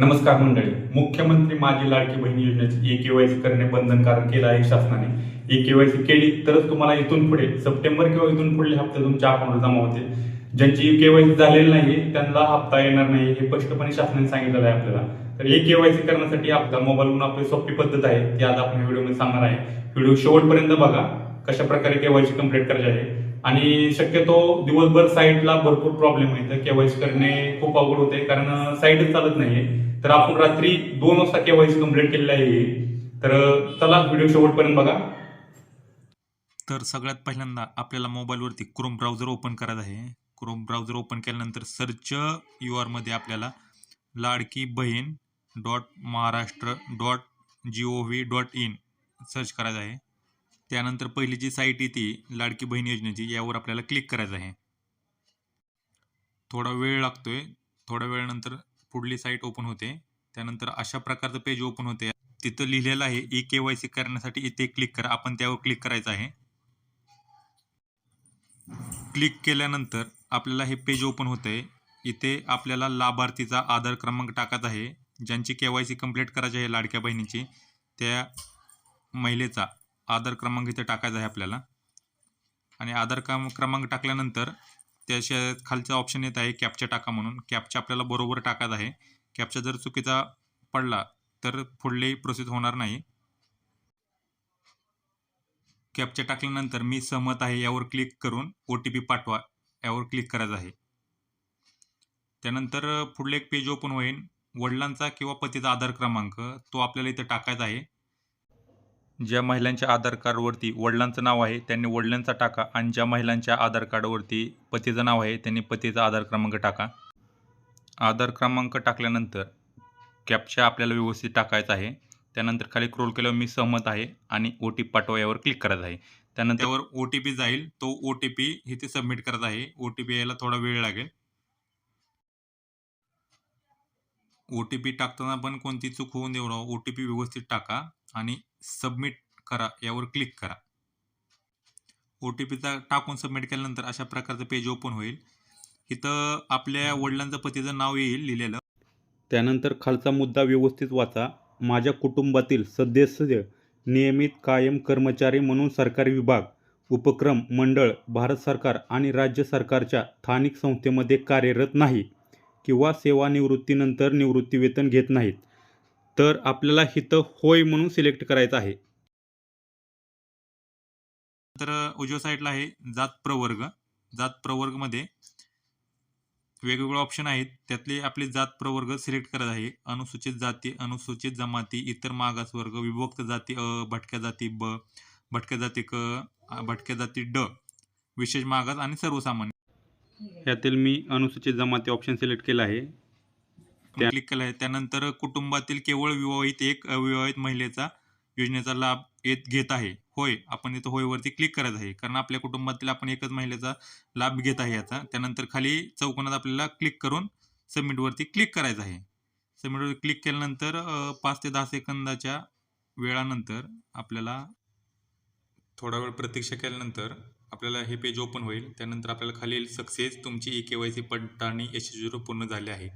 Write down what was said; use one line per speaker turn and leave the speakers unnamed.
नमस्कार मंडळी. मुख्यमंत्री माझी लाडकी बहीण योजनेची ए केवायसी करणे बंधनकारक केलं आहे शासनाने. ए केवायसी केली तरच तुम्हाला इथून पुढे सप्टेंबर किंवा इथून पुढले हप्ते तुमच्या अकाउंटवर जमा होते ज्यांची केवायसी झालेली नाही त्यांना हप्ता येणार नाही हे स्पष्टपणे शासनाने सांगितलेलं आहे आपल्याला. तर ए केवायसी करण्यासाठी आपल्या मोबाईलवरून आपली सोपी पद्धत आहे ती आज आपण व्हिडिओमध्ये सांगणार आहे. व्हिडिओ शेवटपर्यंत बघा कशा प्रकारे केवायसी कंप्लीट करायची आहे. आणि शक्यतो दिवसभर साईटला भरपूर प्रॉब्लेम येतं. केवायसी करणे खूप अवघड होते. कारण साईटच चालत नाहीये. तर आपण रात्री दोन वाजता केवायसी कंप्लीट केलेली आहे. तर चला व्हिडिओ शेवटपर्यंत बघा.
तर सगळ्यात पहिल्यांदा आपल्याला मोबाईलवरती क्रोम ब्राउझर ओपन करायचं आहे. क्रोम ब्राउझर ओपन केल्यानंतर सर्च यू आरमध्ये आपल्याला Ladki Bahin dot Maharashtra dot G O V dot in search करायचं आहे. त्यानंतर पहिली जी साईट येते लाडकी बहीण योजनेची यावर आपल्याला क्लिक करायचं आहे. थोडा वेळ लागतोय. थोड्या वेळानंतर पुढली साईट ओपन होते. त्यानंतर अशा प्रकारचं पेज ओपन होते. तिथं लिहिलेलं आहे ई के वाय सी करण्यासाठी इथे क्लिक करा. आपण त्यावर क्लिक करायचं आहे. क्लिक केल्यानंतर आपल्याला हे पेज ओपन होतंय. इथे आपल्याला लाभार्थीचा आधार क्रमांक टाकायचा आहे. ज्यांची के वाय सी कंप्लीट करायची आहे लाडक्या बहिणीची त्या महिलेचा. आधार क्रमांक इथे टाकायचा आहे आपल्याला. आणि आधार क्रम क्रमांक टाकल्यानंतर त्याच्या खालचा ऑप्शन येत आहे कॅपचा टाका म्हणून. कॅपचा आपल्याला बरोबर टाकायचा आहे. कॅपचा जर चुकीचा पडला तर पुढले प्रोसेस होणार नाही. कॅपच्या टाकल्यानंतर मी सहमत आहे यावर क्लिक करून ओ टी पी पाठवा. यावर क्लिक करायचं आहे. त्यानंतर पुढलं एक पेज ओपन होईल. वडिलांचा किंवा पतीचा आधार क्रमांक तो आपल्याला इथं टाकायचा आहे. ज्या महिलांच्या आधार कार्डवरती वडिलांचं नाव आहे त्यांनी वडिलांचा टाका आणि ज्या महिलांच्या आधार कार्डवरती पतीचं नाव आहे त्यांनी पतीचा आधार क्रमांक टाका. आधार क्रमांक टाकल्यानंतर कॅपच्या आपल्याला व्यवस्थित टाकायचा आहे. त्यानंतर खाली क्रोल केल्यावर मी सहमत आहे आणि ओ टी पी पाठवा यावर क्लिक करायचं आहे. त्यानंतर त्यावर ओ टी पी जाईल. तो ओ टी पी इथे सबमिट करत आहे. ओ टी पी यायला थोडा वेळ लागेल. ओ टी पी टाकताना पण कोणती चूक होऊन देऊ ओ टी पी व्यवस्थित टाका. आणि सबमिट करा यावर क्लिक करा. ओ टी पीचा टाकून सबमिट केल्यानंतर अशा प्रकारचं पेज ओपन होईल. इथं आपल्या वडिलांचं पतीचं नाव येईल लिहिलेलं.
त्यानंतर खालचा मुद्दा व्यवस्थित वाचा. माझ्या कुटुंबातील सदस्य नियमित कायम कर्मचारी म्हणून सरकारी विभाग उपक्रम मंडळ भारत सरकार आणि राज्य सरकारच्या स्थानिक संस्थेमध्ये कार्यरत नाही किंवा सेवानिवृत्तीनंतर निवृत्तीवेतन घेत नाहीत. तर आपल्याला इथं होय म्हणून सिलेक्ट करायचं आहे.
तर उजव्या साईडला आहे जात प्रवर्ग. जात प्रवर्गमध्ये वेगवेगळे ऑप्शन आहेत. त्यातले आपले जात प्रवर्ग सिलेक्ट करायचे आहे. अनुसूचित जाती अनुसूचित जमाती इतर मागासवर्ग विभक्त जाती अ भटक्या जाती ब भटक्या जाती क भटक्या जाती ड विशेष मागास आणि सर्वसामान्य.
यातील मी अनुसूचित जमाती ऑप्शन सिलेक्ट केला आहे.
क्लिक केला आहे. त्यानंतर कुटुंबातील केवळ विवाहित एक अविवाहित महिलेचा योजनेचा लाभ येत घेत आहे. होय आपण इथं होयवरती क्लिक करायचं आहे. कारण आपल्या कुटुंबातील आपण एकच महिलेचा लाभ घेत आहे याचा. त्यानंतर खाली चौकोनात आपल्याला क्लिक करून सबमिटवरती क्लिक करायचं आहे. सबमिटवर क्लिक केल्यानंतर पाच ते दहा सेकंदाच्या वेळानंतर आपल्याला थोडा वेळ प्रतीक्षा केल्यानंतर आपल्याला हे पेज ओपन होईल. त्यानंतर आपल्याला खाली सक्सेस तुमची ई के वाय सी पडताळणी यशस्वी पूर्ण झाली आहे.